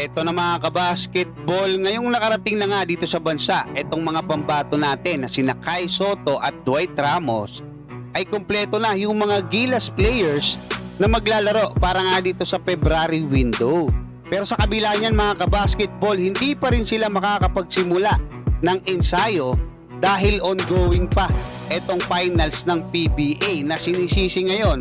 Eto na mga kabasketball, ngayong nakarating na nga dito sa bansa, etong mga pambato natin na sina Kai Soto at Dwight Ramos ay kumpleto na yung mga Gilas players na maglalaro para nga dito sa February window. Pero sa kabila niyan mga kabasketball, hindi pa rin sila makakapagsimula ng ensayo dahil ongoing pa etong finals ng PBA na sinisisi ngayon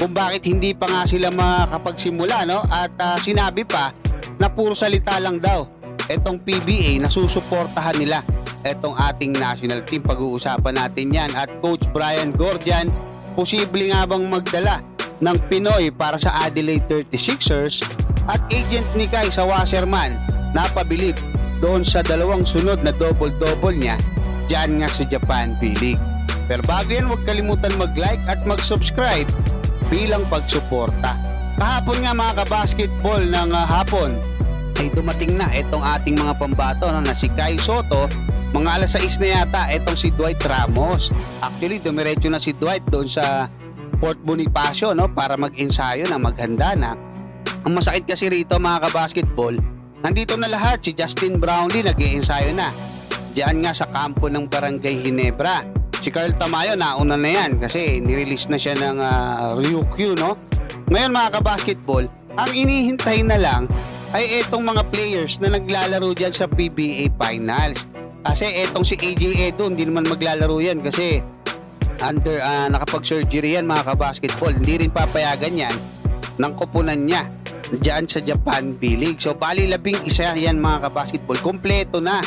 kung bakit hindi pa nga sila makakapagsimula no at ah, sinabi pa na puro salita lang daw. Etong PBA na susuportahan nila. Etong ating national team pag-uusapan natin yan. At coach Brian Gordian posible nga bang magdala ng Pinoy para sa Adelaide 36ers at agent ni Kai sa Wasserman napabilib doon sa dalawang sunod na double-double niya. Dyan nga sa Japan B-League. Pero bago yan, huwag kalimutan mag-like at mag-subscribe bilang pagsuporta. Kahapon nga mga kabasketball ng ah, hapon ay dumating na itong ating mga pambato no, na si Kai Soto mga alas 6 na yata itong si Dwight Ramos. Actually, dumiretso na si Dwight doon sa Port Bonifacio no, para mag-ensayo na maghanda na. Ang masakit kasi rito mga kabasketball, nandito na lahat si Justin Brownlee nag-iensayo na. Diyan nga sa kampo ng Barangay Ginebra. Si Carl Tamayo nauna na yan kasi nirelease na siya ng uh, Ryukyu no. Ngayon mga kabasketball, ang inihintay na lang ay etong mga players na naglalaro diyan sa PBA Finals. Kasi etong si AJ Edo hindi naman maglalaro yan kasi under ah, nakapag-surgery yan mga kabasketball. Hindi rin papayagan yan ng kupunan niya diyan sa Japan B-League. So bali labing isa yan mga kabasketball. Kompleto na.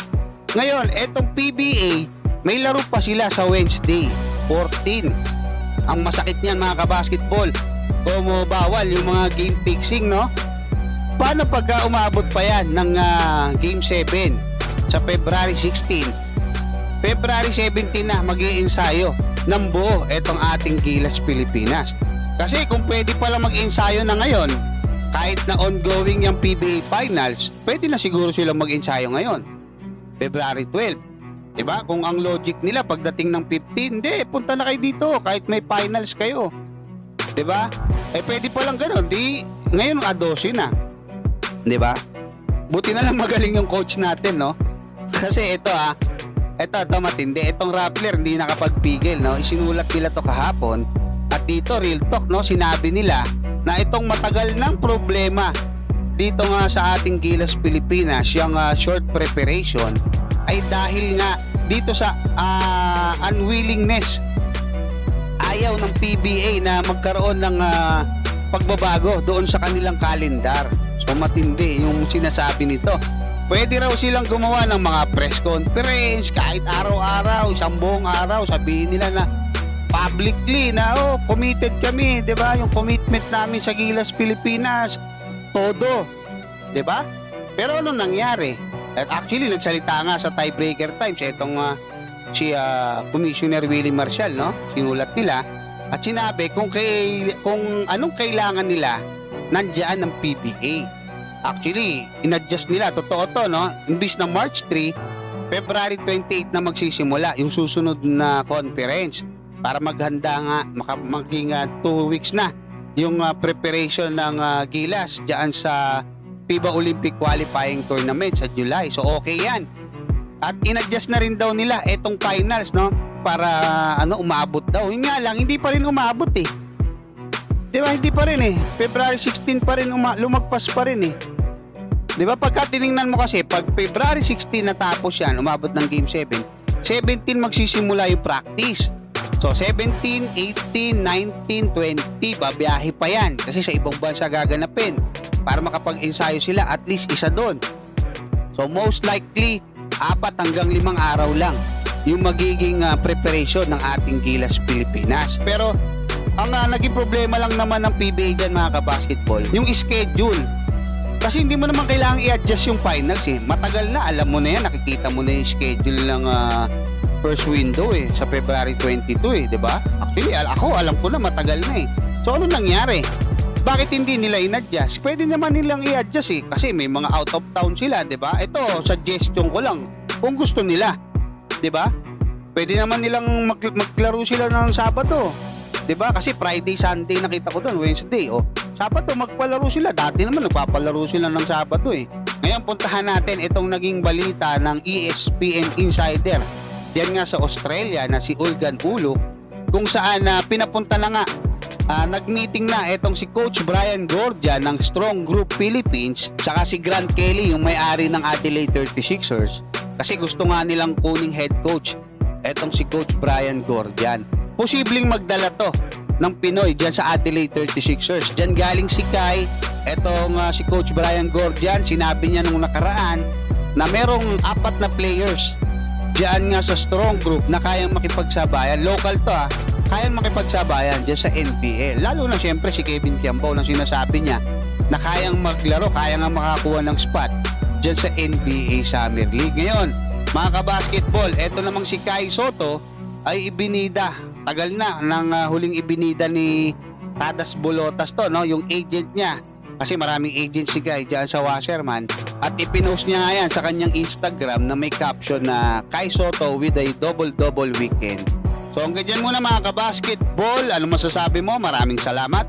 Ngayon, etong PBA, may laro pa sila sa Wednesday, 14. Ang masakit niyan mga kabasketball, kung bawal yung mga game fixing, no? Paano pagka umabot pa yan ng ah, game 7 sa February 16? February 17 na mag ensayo ng buo etong ating Gilas Pilipinas. Kasi kung pwede pala mag-ensayo na ngayon, kahit na ongoing yung PBA Finals, pwede na siguro silang mag-ensayo ngayon. February 12. Diba? Kung ang logic nila pagdating ng 15, hindi, punta na kayo dito kahit may finals kayo. Diba? Eh pwede pa lang ganun. Di, ngayon a 12 na. Diba? Buti na lang magaling yung coach natin, no? Kasi ito ah, ito, ito matindi. Itong Rappler hindi nakapagpigil, no? Isinulat nila to kahapon. At dito, real talk, no? Sinabi nila na itong matagal ng problema dito nga sa ating Gilas Pilipinas, yung ah, short preparation ay dahil nga dito sa ah, unwillingness ayaw ng PBA na magkaroon ng ah, pagbabago doon sa kanilang kalendar. So matindi yung sinasabi nito. Pwede raw silang gumawa ng mga press conference kahit araw-araw, isang buong araw, sabihin nila na publicly na oh, committed kami, 'di ba? Yung commitment namin sa Gilas Pilipinas, todo. 'Di ba? Pero ano nangyari? At actually nagsalita nga sa tiebreaker times itong ah, si ah, Commissioner Willie Marshall, no? Sinulat nila at sinabi kung kay kung anong kailangan nila nandiyan ng PBA. Actually, inadjust nila totoo to, no? Imbis na March 3, February 28 na magsisimula yung susunod na conference para maghanda nga maging 2 weeks na yung ah, preparation ng ah, Gilas diyan sa FIBA Olympic Qualifying Tournament sa July. So okay 'yan. At inadjust na rin daw nila etong finals no para ano umabot daw. Yun nga lang hindi pa rin umabot eh. 'Di ba? Hindi pa rin eh. February 16 pa rin uma- lumagpas pa rin eh. 'Di ba? Pagka tiningnan mo kasi pag February 16 natapos 'yan, umabot ng game 7. 17 magsisimula yung practice. So 17, 18, 19, 20, babiyahe pa yan kasi sa ibang bansa gaganapin para makapag-ensayo sila at least isa doon. So most likely, apat hanggang limang araw lang yung magiging ah, preparation ng ating Gilas Pilipinas. Pero ang ah, naging problema lang naman ng PBA dyan mga kabasketball, yung schedule. Kasi hindi mo naman kailangang i-adjust yung finals eh. Matagal na, alam mo na yan, nakikita mo na yung schedule ng ah, first window eh, sa February 22 eh, di ba? Actually, al- ako alam ko na matagal na eh. So ano nangyari? Bakit hindi nila in-adjust? Pwede naman nilang i-adjust eh, kasi may mga out of town sila, di ba? Ito, suggestion ko lang, kung gusto nila, di ba? Pwede naman nilang mag- maglaro sila ng Sabado, di ba? Kasi Friday, Sunday nakita ko doon, Wednesday, oh. Sabado magpalaro sila. Dati naman nagpapalaro sila ng Sabado eh. Ngayon puntahan natin itong naging balita ng ESPN Insider. Diyan nga sa Australia na si Ulgan Uluk kung saan na pinapunta na nga Ah, nag-meeting na itong si Coach Brian Gordia ng Strong Group Philippines saka si Grant Kelly yung may-ari ng Adelaide 36ers kasi gusto nga nilang kuning head coach etong si Coach Brian Gordian. Posibleng magdala to ng Pinoy dyan sa Adelaide 36ers. Dyan galing si Kai, etong ah, si Coach Brian Gordian, sinabi niya nung nakaraan na merong apat na players Diyan nga sa strong group na kayang makipagsabayan. Local to ah. Kayang makipagsabayan diyan sa NPL. Lalo na siyempre si Kevin Tiambo na sinasabi niya na kayang maglaro, kaya nga makakuha ng spot diyan sa NBA Summer League. Ngayon, mga kabasketball, eto namang si Kai Soto ay ibinida. Tagal na nang ah, huling ibinida ni Tadas Bolotas to, no? yung agent niya. Kasi maraming agent si Kai dyan sa Washerman. At ipinost niya nga yan sa kanyang Instagram na may caption na Kai Soto with a double-double weekend. So hanggang dyan muna mga kabasketball. Ano masasabi mo? Maraming salamat.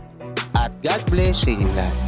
At God bless sa inyo lahat.